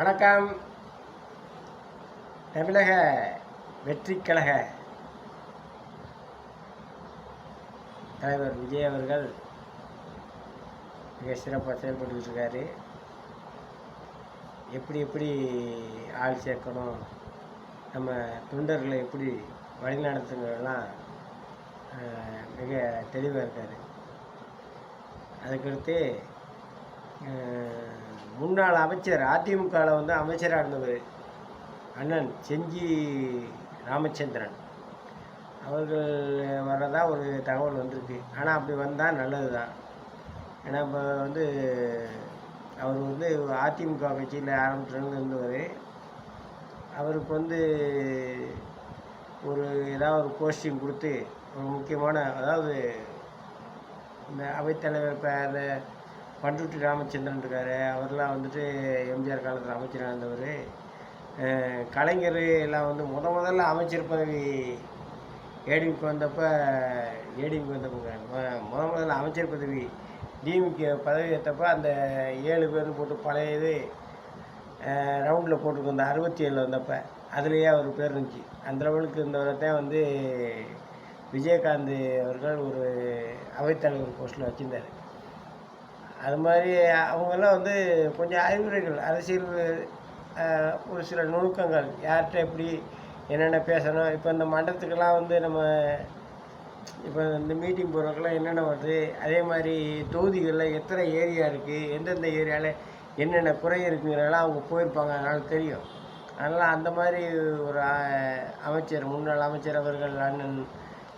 வணக்கம். தமிழக வெற்றி கழக தலைவர் விஜய் அவர்கள் மிக சிறப்பாக செயல்பட்டுக்கிட்டு இருக்காரு எப்படி எப்படி ஆள் சேர்க்கணும்? நம்ம தொண்டர்களை எப்படி வழிநடத்துங்கிறதெல்லாம் மிக தெளிவாக இருக்கார். அதுக்கடுத்து முன்னாள் அமைச்சர் அதிமுகவில் வந்து அமைச்சராக இருந்தவர் அண்ணன் செஞ்சி ராமச்சந்திரன். அவர்கள் வர்றதா ஒரு தகவல் வந்திருக்கு. ஆனால் அப்படி வந்தால் நல்லது தான் ஏன்னா இப்போ வந்து அவர் வந்து அதிமுக கட்சியில் ஆரம்பிச்சிருந்து இருந்தவர். அவருக்கு வந்து ஒரு ஏதாவது ஒரு போஸ்டிங் கொடுத்து ஒரு முக்கியமான அதாவது இந்த அவைத்தலைவர் இப்போ அந்த பண்டுட்டி ராமச்சந்திரன் இருக்கார். அவர்லாம் வந்துட்டு எம்ஜிஆர் காலத்தில் அமைச்சராக இருந்தவர். கலைஞர் எல்லாம் வந்து முத முதல்ல அமைச்சர் பதவி ஏடிமிக்கு வந்தப்போ ஏடிமிக்கு வந்தப்போ முத முதல்ல அமைச்சர் பதவி டிஎம்கே பதவி ஏற்றப்போ அந்த ஏழு பேர் போட்டு பழைய இது ரவுண்டில் போட்டிருக்கோம் அந்த அறுபத்தி ஏழில் வந்தப்போ. அதுலேயே அவர் பேர் இருந்துச்சு. அந்த லெவலுக்கு இருந்தவரை தான் வந்து விஜயகாந்த் அவர்கள் ஒரு அவைத்தலைவர் போஸ்ட்டில் வச்சுருந்தார். அது மாதிரி அவங்கெல்லாம் வந்து கொஞ்சம் அறிவுரைகள் அரசியல் ஒரு சில நுணுக்கங்கள் யார்கிட்ட எப்படி என்னென்ன பேசணும் இப்போ இந்த மண்டலத்துக்கெல்லாம் வந்து நம்ம இப்போ இந்த மீட்டிங் போகிறவங்கெல்லாம் என்னென்ன வருது அதே மாதிரி தொகுதிகளில் எத்தனை ஏரியா இருக்குது எந்தெந்த ஏரியாவில் என்னென்ன குறை இருக்குங்கிறதெல்லாம் அவங்க போயிருப்பாங்க அதனால் தெரியும். அதனால் அந்த மாதிரி ஒரு அமைச்சர் முன்னாள் அமைச்சர் அவர்கள் அண்ணன்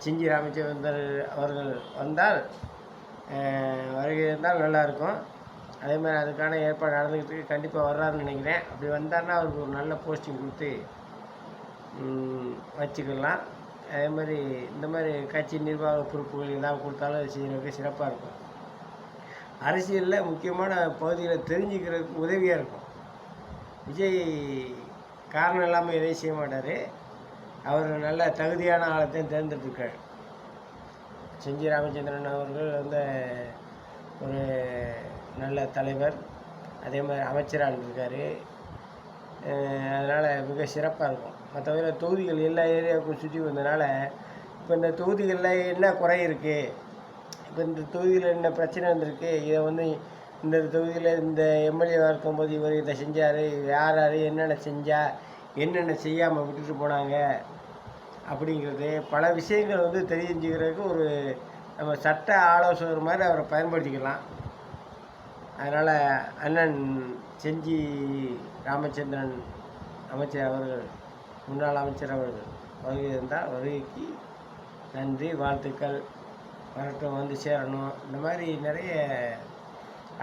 சிஞ்சி ராமச்சந்திரன் அவர்கள் வந்தால் வருகை இருந்தால் நல்லாயிருக்கும் அதே மாதிரி அதுக்கான ஏற்பாடு நடந்துக்கிட்டு கண்டிப்பாக வர்றாருன்னு நினைக்கிறேன். அப்படி வந்தார்னா அவருக்கு ஒரு நல்ல போஸ்டிங் கொடுத்து வச்சுக்கலாம். அதே மாதிரி இந்த மாதிரி கட்சி நிர்வாக பொறுப்புகள் ஏதாவது கொடுத்தாலும் செய்யறதுக்கு செய்கிறதுக்கு சிறப்பாக இருக்கும். அரசியலில் முக்கியமான பகுதிகளை தெரிஞ்சுக்கிறதுக்கு உதவியாக இருக்கும். விஜய் காரணம் இல்லாமல் எதையும் செய்ய மாட்டார். அவர் நல்ல தகுதியான ஆளத்தையும் தேர்ந்தெடுத்துருக்காரு. செஞ்சி ராமச்சந்திரன் அவர்கள் வந்து ஒரு நல்ல தலைவர் அதே மாதிரி அமைச்சராக இருந்திருக்காரு. அதனால் மிக சிறப்பாக இருக்கும். மற்றபடி தொகுதிகள் எல்லா ஏரியாவுக்கும் சுற்றி வந்ததுனால இப்போ இந்த தொகுதிகளில் என்ன குறை இருக்குது இப்போ இந்த தொகுதியில் என்ன பிரச்சனை வந்திருக்கு? இதை வந்து இந்த தொகுதியில் இந்த எம்எல்ஏவாக இருக்கும்போது இவர் இதை செஞ்சார் யார் யார் என்னென்ன செஞ்சால் என்னென்ன செய்யாமல் விட்டுட்டு போனாங்க? அப்படிங்கிறது பல விஷயங்கள் வந்து தெரிஞ்சுக்கிறதுக்கு ஒரு நம்ம சட்ட ஆலோசகர் மாதிரி அவரை பயன்படுத்திக்கலாம். அதனால் அண்ணன் செஞ்சி ராமச்சந்திரன் அமைச்சர் அவர்கள் முன்னாள் அமைச்சர் அவர்கள் வருகை இருந்தால் வருகைக்கு நன்றி வாழ்த்துக்கள் வரட்டும் வந்து சேரணும். இந்த மாதிரி நிறைய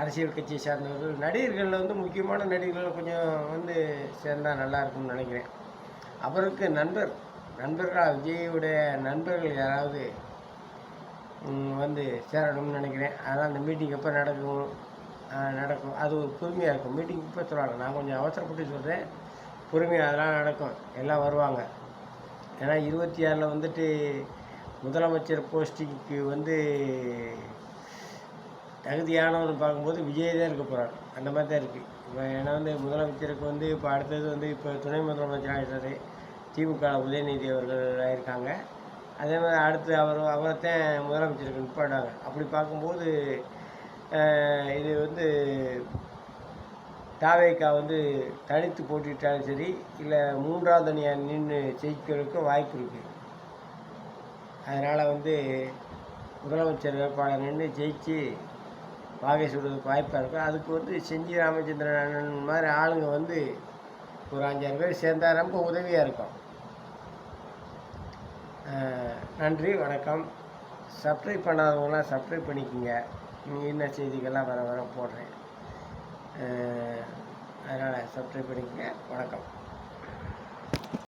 அரசியல் கட்சியை சார்ந்தவர்கள் நடிகர்களில் வந்து முக்கியமான நடிகர்கள் கொஞ்சம் வந்து சேர்ந்தால் நல்லா இருக்கும்னு நினைக்கிறேன். அவருக்கு நண்பர் நண்பர்களாக விஜயுடைய நண்பர்கள் யாராவது வந்து சேரணும்னு நினைக்கிறேன். அதனால் அந்த மீட்டிங் எப்போ நடக்கும் நடக்கும் அது ஒரு பொறுமையாக இருக்கும். மீட்டிங் இப்போ சொல்லுவாங்க? நான் கொஞ்சம் அவசரப்பட்டு சொல்கிறேன் பொறுமையாக அதெல்லாம் நடக்கும். எல்லாம் வருவாங்க. ஏன்னா இருபத்தி ஆறில் வந்துட்டு முதலமைச்சர் போஸ்டிங்க்கு வந்து தகுதியானவர்னு பார்க்கும்போது விஜய் தான் இருக்க போகிறார் அந்த மாதிரி தான் இருக்குது இப்போ ஏன்னா வந்து முதலமைச்சருக்கு வந்து இப்போ அடுத்தது வந்து இப்போ துணை முதலமைச்சர் ஆகிட்டாரு திமுக உதயநிதி அவர்கள் ஆயிருக்காங்க. அதே மாதிரி அடுத்து அவர் அவரைத்தான் முதலமைச்சருக்கு நிப்பாட்டாங்க அப்படி பார்க்கும்போது இது வந்து தாவேக்கா வந்து தனித்து போட்டிட்டாலும் சரி இல்லை மூன்றாவது அணியாக நின்று ஜெயிக்கிறதுக்கு வாய்ப்பு இருக்குது அதனால் வந்து முதலமைச்சர் வேட்பாளர் நின்று ஜெயிச்சு வாகை சுடுறதுக்கு வாய்ப்பாக இருக்கும் அதுக்கு வந்து செஞ்சி ராமச்சந்திரன் அண்ணன் மாதிரி ஆளுங்க வந்து ஒரு அஞ்சாறு பேர் சேர்ந்தால் ரொம்ப உதவியாக இருக்கும். நன்றி வணக்கம். சப்ஸ்கிரைப் பண்ணாதவங்களாம் சப்ஸ்கிரைப் பண்ணிக்கோங்க. என்ன செய்திகள்லாம் வர வர போடுறேன். அதனால் சப்ஸ்கிரைப் பண்ணிக்கோங்க. வணக்கம்.